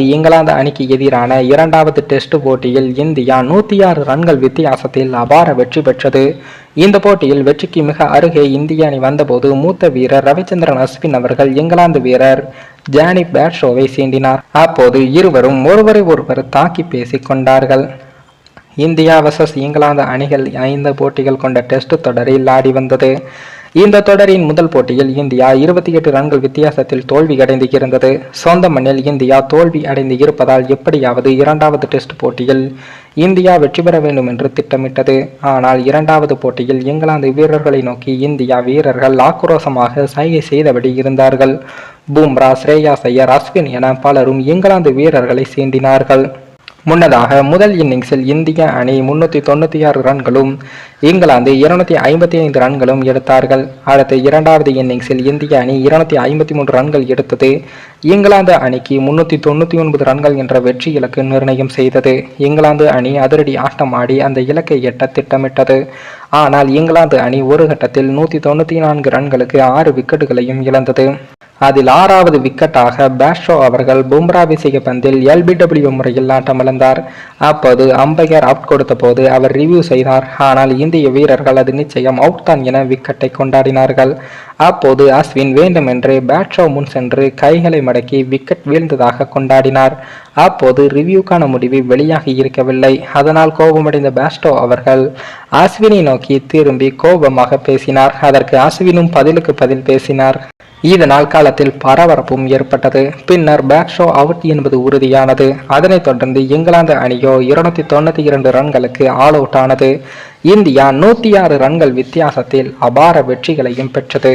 இங்கிலாந்து அணிக்கு எதிரான இரண்டாவது டெஸ்ட் போட்டியில் இந்தியா நூற்றி ஆறு ரன்கள் வித்தியாசத்தில் அபார வெற்றி பெற்றது. இந்த போட்டியில் வெற்றிக்கு மிக அருகே இந்திய அணி வந்தபோது மூத்த வீரர் ரவிச்சந்திரன் அஸ்வின் அவர்கள் இங்கிலாந்து வீரர் ஜானி பேட்ஷோவை சீண்டினார். அப்போது இருவரும் ஒருவரை ஒருவர் தாக்கி பேசிக் கொண்டார்கள். இந்தியா வர்சஸ் இங்கிலாந்து அணிகள் ஐந்து போட்டிகள் கொண்ட டெஸ்ட் தொடரில் ஆடி வந்தது. இந்த தொடரின் முதல் போட்டியில் இந்தியா இருபத்தி எட்டு ரன்கள் வித்தியாசத்தில் தோல்வி அடைந்து இருந்தது சொந்த மண்ணில் இந்தியா தோல்வி அடைந்து இருப்பதால் எப்படியாவது இரண்டாவது டெஸ்ட் போட்டியில் இந்தியா வெற்றி பெற வேண்டும் என்று திட்டமிட்டது. ஆனால் இரண்டாவது போட்டியில் இங்கிலாந்து வீரர்களை நோக்கி இந்தியா வீரர்கள் ஆக்ரோஷமாக சைகை செய்தபடி இருந்தார்கள். பூம்ரா ஸ்ரேயா சையர் அஸ்வின் என பலரும் இங்கிலாந்து வீரர்களை சீண்டினார்கள். முன்னதாக முதல் இன்னிங்ஸில் இந்திய அணி முன்னூற்றி தொண்ணூற்றி ஆறு ரன்களும் இங்கிலாந்து இருநூத்தி ஐம்பத்தி ஐந்து ரன்களும் எடுத்தார்கள். அடுத்து இரண்டாவது இன்னிங்ஸில் இந்திய அணி இருநூத்தி ஐம்பத்தி மூன்று ரன்கள் எடுத்தது. இங்கிலாந்து அணிக்கு முன்னூற்றி தொண்ணூற்றி ஒன்பது ரன்கள் என்ற வெற்றி இலக்கு நிர்ணயம் செய்தது. இங்கிலாந்து அணி அதிரடி ஆட்டம் ஆடி அந்த இலக்கை எட்ட திட்டமிட்டது. ஆனால் இங்கிலாந்து அணி ஒரு கட்டத்தில் நூற்றி தொண்ணூற்றி நான்கு ரன்களுக்கு ஆறு விக்கெட்டுகளையும் இழந்தது. அதில் ஆறாவது விக்கெட்டாக பேஷோ அவர்கள் பும்ரா வீசிய பந்தில் எல்பிடபிள்யூ முறையில் ஆட்டமிழந்தார் அப்போது அம்பையர் அவுட் கொடுத்த போது அவர் ரிவ்யூ செய்தார். ஆனால் இந்திய வீரர்கள் அது நிச்சயம் அவுட் தான் என விக்கெட்டை கொண்டாடினார்கள். அப்போது அஸ்வின் வேண்டுமென்று பேட்ஷோ முன் சென்று கைகளை மடக்கி விக்கெட் வீழ்ந்ததாக கொண்டாடினார். அப்போது ரிவ்யூக்கான முடிவு வெளியாகி இருக்கவில்லை. அதனால் கோபமடைந்த பேஸ்டோ அவர்கள் அஸ்வினை நோக்கி திரும்பி கோபமாக பேசினார். அதற்கு அஸ்வினும் பதிலுக்கு பதில் பேசினார். இதனால் காலத்தில் பரபரப்பும் ஏற்பட்டது. பின்னர் பேக்ஷோ அவுட் என்பது உறுதியானது. அதனைத் தொடர்ந்து இங்கிலாந்து அணியோ இருநூத்தி தொண்ணூத்தி இரண்டு ரன்களுக்கு ஆல் அவுட் ஆனது இந்தியா நூத்தி ஆறு ரன்கள் வித்தியாசத்தில் அபார வெற்றிகளையும் பெற்றது.